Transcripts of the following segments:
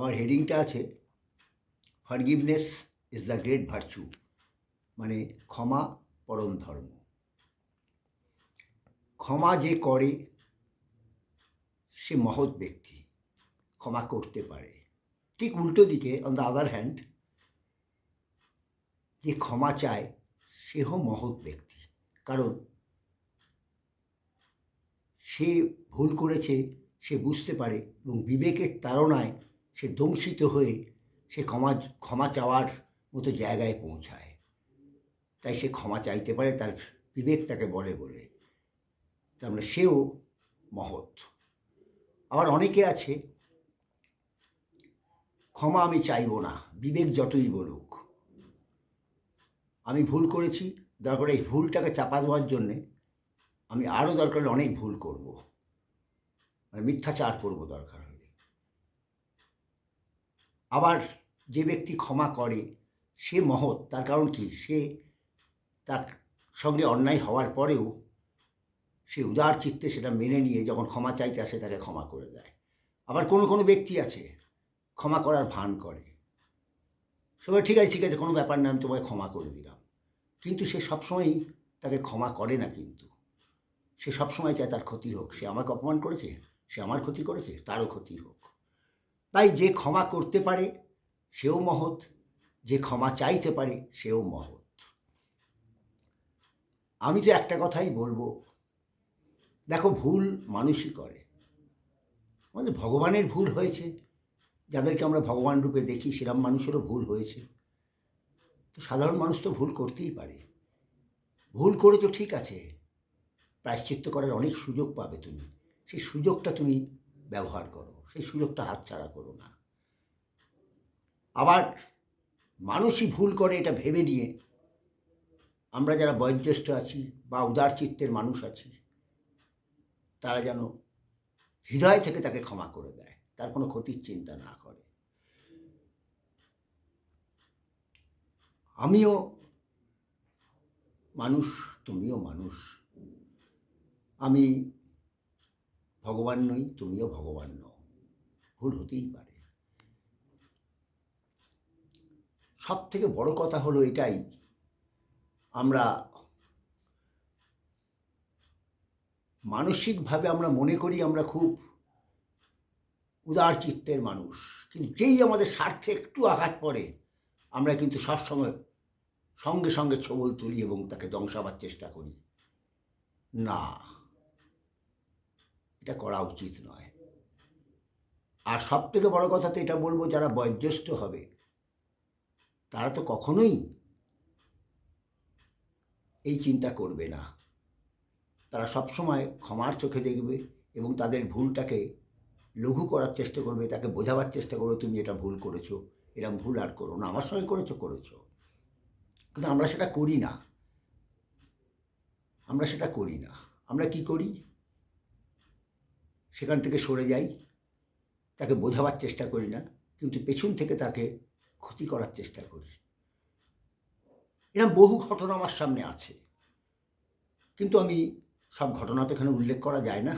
আমার হেডিংটা আছে forgiveness is the great virtue মানে ক্ষমা পরম ধর্ম। ক্ষমা যে করে, সে মহৎ ব্যক্তি, ক্ষমা করতে পারে। ঠিক উল্টো দিকে অন দ্য আদার হ্যান্ড যে ক্ষমা চায়, সেও মহৎ ব্যক্তি। কারণ, সে ভুল করেছে, সে বুঝতে পারে এবং বিবেকের তাড়নায় সে দংশিত হয়ে সে ক্ষমা ক্ষমা চাওয়ার মতো জায়গায় পৌঁছায়। তাই সে ক্ষমা চাইতে পারে, তার বিবেক তাকে বলে বলে। তার মানে সেও মহৎ। আবার অনেকে আছে, ক্ষমা আমি চাইব না, বিবেক যতই বলুক। আমি ভুল করেছি, দরকার এই ভুলটাকে চাপা দেওয়ার জন্যে আমি আরও দরকার অনেক ভুল করব। মানে মিথ্যাচার করব দরকার আবার যে ব্যক্তি ক্ষমা করে, সে মহৎ। তার কারণ কি? সে তার সঙ্গে অন্যায় হওয়ার পরেও সে উদার চিত্তে সেটা মেনে নিয়ে যখন ক্ষমা চাইতে আসে, তাকে ক্ষমা করে দেয়। আবার কোনো কোনো ব্যক্তি আছে, ক্ষমা করার ভান করে। সবাই, ঠিক আছে ঠিক আছে, কোনো ব্যাপার না, আমি তোমায় ক্ষমা করে দিলাম। কিন্তু সে সবসময়ই তাকে ক্ষমা করে না কিন্তু। সে সবসময় চায় তার ক্ষতি হোক। সে আমাকে অপমান করেছে? সে আমার ক্ষতি করেছে? তারও ক্ষতি হোক। তাই যে ক্ষমা করতে পারে, সেও মহৎ। যে ক্ষমা চাইতে পারে, সেও মহৎ। আমি তো একটা কথাই বলব। দেখো, ভুল মানুষই করে। আমাদের ভগবানের ভুল হয়েছে। যাদেরকে আমরা ভগবান রূপে দেখি, সেরম মানুষেরও ভুল হয়েছে। তো সাধারণ মানুষ তো ভুল করতেই পারে। ভুল করে তো ঠিক আছে। প্রায়শ্চিত্ত করার অনেক সুযোগ পাবে তুমি। সেই সুযোগটা তুমি ব্যবহার করো, সেই সুযোগটা হাতছাড়া করো না। আবার মানুষই ভুল করে এটা ভেবে নিয়ে আমরা যারা বয়োজ্যেষ্ঠ আছি বা উদার চিত্তের মানুষ আছি, তারা যেন হৃদয় থেকে তাকে ক্ষমা করে দেয়, তার কোনো ক্ষতির চিন্তা না করে। আমিও মানুষ, তুমিও মানুষ, আমি ভগবান নই, তুমিও ভগবান নও। ভুল হতেই পারে। সব থেকে বড় কথা হলো এটাই, আমরা মানসিকভাবে আমরা মনে করি আমরা খুব উদার চিত্তের মানুষ, কিন্তু যেই আমাদের স্বার্থে একটু আঘাত পড়ে, আমরা কিন্তু সবসময় সঙ্গে সঙ্গে ছবল তুলি এবং তাকে ধ্বংসাবার চেষ্টা করি। না। এটা করা উচিত নয়। আর সব থেকে বড় কথা তো এটা বলব, যারা বয়োজ্যেষ্ঠ হবে, তারা তো কখনোই এই চিন্তা করবে না। তারা সবসময় ক্ষমার চোখে দেখবে এবং তাদের ভুলটাকে লঘু করার চেষ্টা করবে, তাকে বোঝাবার চেষ্টা করবে, তুমি এটা ভুল করেছ, এরম ভুল আর করো না, আমার সঙ্গে করেছ করেছ। কিন্তু আমরা সেটা করি না। আমরা সেটা করি না। আমরা কি করি? সেখান থেকে সরে যাই। তাকে বোঝাবার চেষ্টা করি না, কিন্তু পেছন থেকে তাকে ক্ষতি করার চেষ্টা করি। এরকম বহু ঘটনা আমার সামনে আছে। কিন্তু আমি সব ঘটনা তো এখানে উল্লেখ করা যায় না।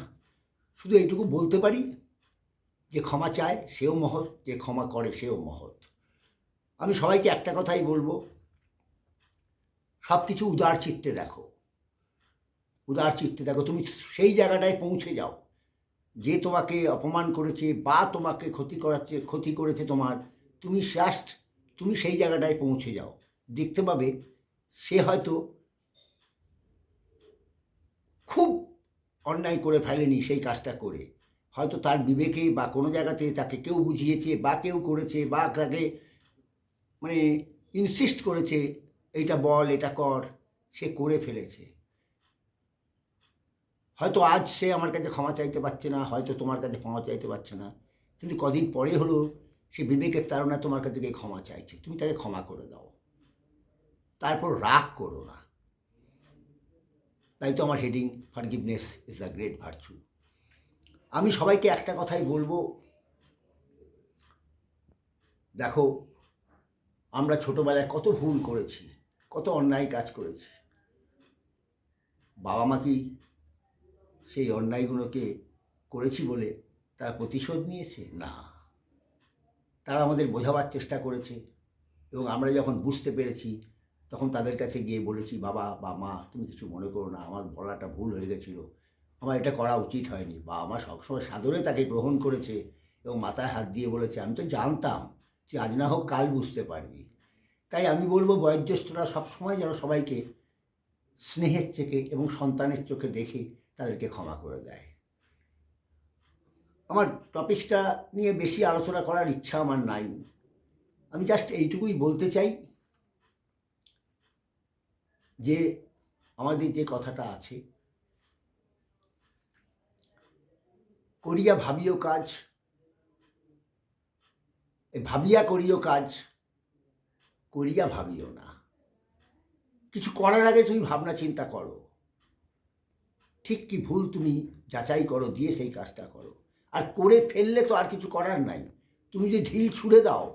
শুধু এইটুকু বলতে পারি যে ক্ষমা চায়, সেও মহৎ, যে ক্ষমা করে, সেও মহৎ। আমি সবাইকে একটা কথাই বলব সব কিছু উদার চিত্তে দেখো। উদার চিত্তে দেখো, তুমি সেই জায়গাটায় পৌঁছে যাও। যে তোমাকে অপমান করেছে বা তোমাকে ক্ষতি করাচ্ছে, ক্ষতি করেছে তোমার, তুমি জাস্ট তুমি সেই জায়গাটায় পৌঁছে যাও। দেখতে পাবে, সে হয়তো খুব অন্যায় করে ফেলেনি সেই কাজটা করে। হয়তো তার বিবেকে বা কোনো জায়গাতে তাকে কেউ বুঝিয়েছে বা কেউ করেছে বা তাকে মানে ইনসিস্ট করেছে এটা বল, এটা কর। সে করে ফেলেছে। হয়তো আজ সে আমার কাছে ক্ষমা চাইতে পারছে না, হয়তো তোমার কাছে ক্ষমা চাইতে পারছে না। কিন্তু কদিন পরে হলো, সে বিবেকের তাড়না তোমার কাছে গিয়ে ক্ষমা চাইছে। তুমি তাকে ক্ষমা করে দাও। তারপর রাগ করো না। তাই তো আমার heading forgiveness is the great virtue আমি সবাইকে একটা কথাই বলব। দেখো, আমরা ছোটোবেলায় কত ভুল করেছি, কত অন্যায় কাজ করেছি। বাবা মা কি সেই অন্যায়গুলোকে করেছি বলে তারা প্রতিশোধ নিয়েছে? না। তারা আমাদের বোঝাবার চেষ্টা করেছে এবং আমরা যখন বুঝতে পেরেছি, তখন তাদের কাছে গিয়ে বলেছি, বাবা বা মা, তুমি কিছু মনে করো না, আমার বলাটা ভুল হয়ে গেছিল। আমার এটা করা উচিত হয়নি। বা আমার সবসময় সাদরে তাকে গ্রহণ করেছে এবং মাথায় হাত দিয়ে বলেছে, আমি তো জানতাম যে আজ না হোক কাল বুঝতে পারবি। তাই আমি বলব, বয়োজ্যেষ্ঠরা সবসময় যেন সবাইকে স্নেহের চোখে এবং সন্তানের চোখে দেখে তাদেরকে ক্ষমা করে দেয়। আমার টপিকটা নিয়ে বেশি আলোচনা করার ইচ্ছা আমার নাই। আমি জাস্ট এইটুকুই বলতে চাই যে, আমাদের যে কথাটা আছে, করিয়া ভাবিও কাজ ভাবিয়া করিও কাজ, করিয়া ভাবিও না। কিছু করার আগে তুমি ভাবনা চিন্তা করো। ঠিক কি ভুল তুমি যাচাই করো, দিয়ে সেই কাজটা করো। আর করে ফেললে তো আর কিছু করার নাই। তুমি যদি ঢিল ছুঁড়ে দাও,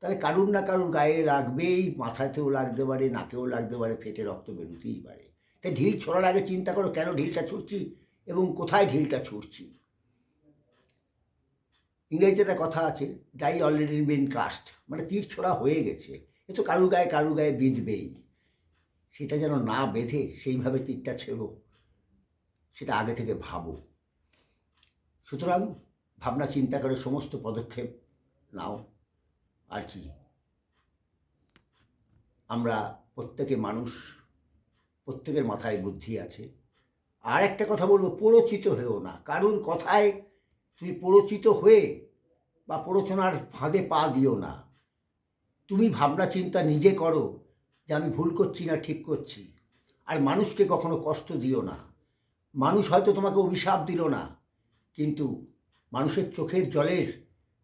তাহলে কারুর না কারুর গায়ে লাগবেই, মাথাতেও লাগতে পারে, নাকেও লাগতে পারে, ফেটে রক্ত বেরোতেই পারে। তাই ঢিল ছোড়ার আগে চিন্তা করো, কেন ঢিলটা ছুটছি এবং কোথায় ঢিলটা ছুটছি ইংরেজিতে একটা কথা আছে ডাই অলরেডি বিন কাস্ট মানে তীর ছোড়া হয়ে গেছে। এ তো কারুর গায়ে কারুর গায়ে বিঁধবেই। সেটা যেন না বেঁধে সেইভাবে তীরটা ছেড়ো। সেটা আগে থেকে ভাবো। সুতরাং ভাবনা চিন্তা করে সমস্ত পদক্ষেপ নাও। আর কি? আমরা প্রত্যেকে মানুষ, প্রত্যেকের মাথায় বুদ্ধি আছে। আর একটা কথা বলব প্ররোচিত হয়েও না। কারুর কথায় তুমি প্ররোচিত হয়ে বা প্ররোচনার ফাঁদে পা দিও না। তুমি ভাবনা চিন্তা নিজে করো যে আমি ভুল করছি না ঠিক করছি। আর মানুষকে কখনো কষ্ট দিও না। মানুষ হয়তো তোমাকে অভিশাপ দিল না, কিন্তু মানুষের চোখের জলের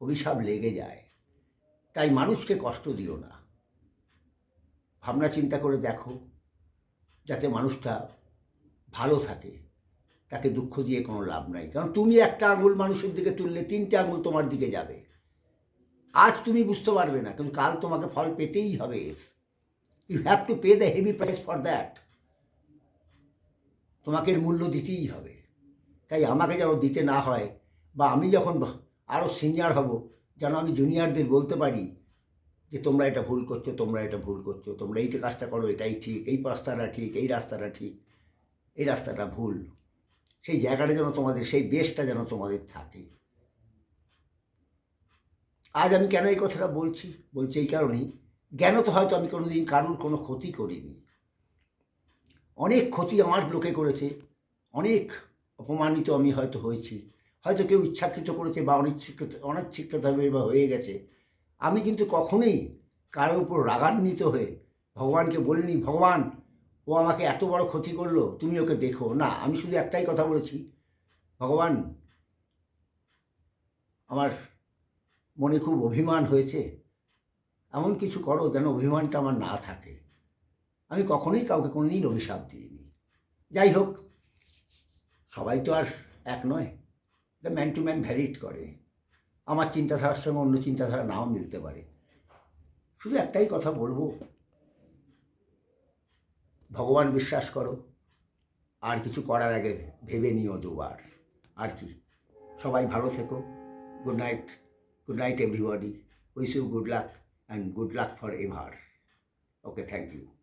অভিশাপ লেগে যায়। তাই মানুষকে কষ্ট দিও না। ভাবনা চিন্তা করে দেখো, যাতে মানুষটা ভালো থাকে। তাকে দুঃখ দিয়ে কোনো লাভ নাই। কারণ তুমি একটা আঙুল মানুষের দিকে তুললে তিনটে আঙুল তোমার দিকে যাবে। আজ তুমি বুঝতে পারবে না, কিন্তু কাল তোমাকে ফল পেতেই হবে। You have to pay the heavy price for that তোমাকে এর মূল্য দিতেই হবে। তাই আমাকে যেন দিতে না হয় বা আমি যখন আরও সিনিয়র হব, যেন আমি জুনিয়রদের বলতে পারি যে, তোমরা এটা ভুল করছ, তোমরা এটা ভুল করছ, তোমরা এইটা কাজটা করো, এটাই ঠিক, এই রাস্তাটা ঠিক, এই রাস্তাটা ঠিক, এই রাস্তাটা ভুল। সেই জায়গাটা যেন তোমাদের, সেই বেশটা যেন তোমাদের থাকে। আজ আমি কেন এই কথাটা বলছি? বলছি এই কারণেই। জ্ঞান তো হয়তো আমি কোনোদিন কারুর কোনো ক্ষতি করিনি। অনেক ক্ষতি আমার লোকে করেছে। অনেক অপমানিত আমি হয়তো হয়েছি। হয়তো কেউ ইচ্ছাকৃত করেছে বা অনিচ্ছিকৃত অনিচ্ছিকৃতভাবে বা হয়ে গেছে। আমি কিন্তু কখনোই কারোর উপর রাগান্বিত হয়ে ভগবানকে বলিনি, ভগবান, ও আমাকে এত বড় ক্ষতি করল, তুমি ওকে দেখো। না, আমি শুধু একটাই কথা বলেছি, ভগবান, আমার মনে খুব অভিমান হয়েছে। এমন কিছু করো যেন অভিমানটা আমার না থাকে। আমি কখনোই কাউকে কোনোদিন অভিশাপ দিইনি। যাই হোক, সবাই তো আর এক নয়। ম্যান টু ম্যান ভ্যারিড করে। আমার চিন্তাধারার সঙ্গে অন্য চিন্তাধারা নাও মিলতে পারে। শুধু একটাই কথা বলব। ভগবান বিশ্বাস করো, আর কিছু করার আগে ভেবে নিও দুবার। আর কি। সবাই ভালো থেকো। Good night good night everybody wish you good luck and good luck for ever okay thank you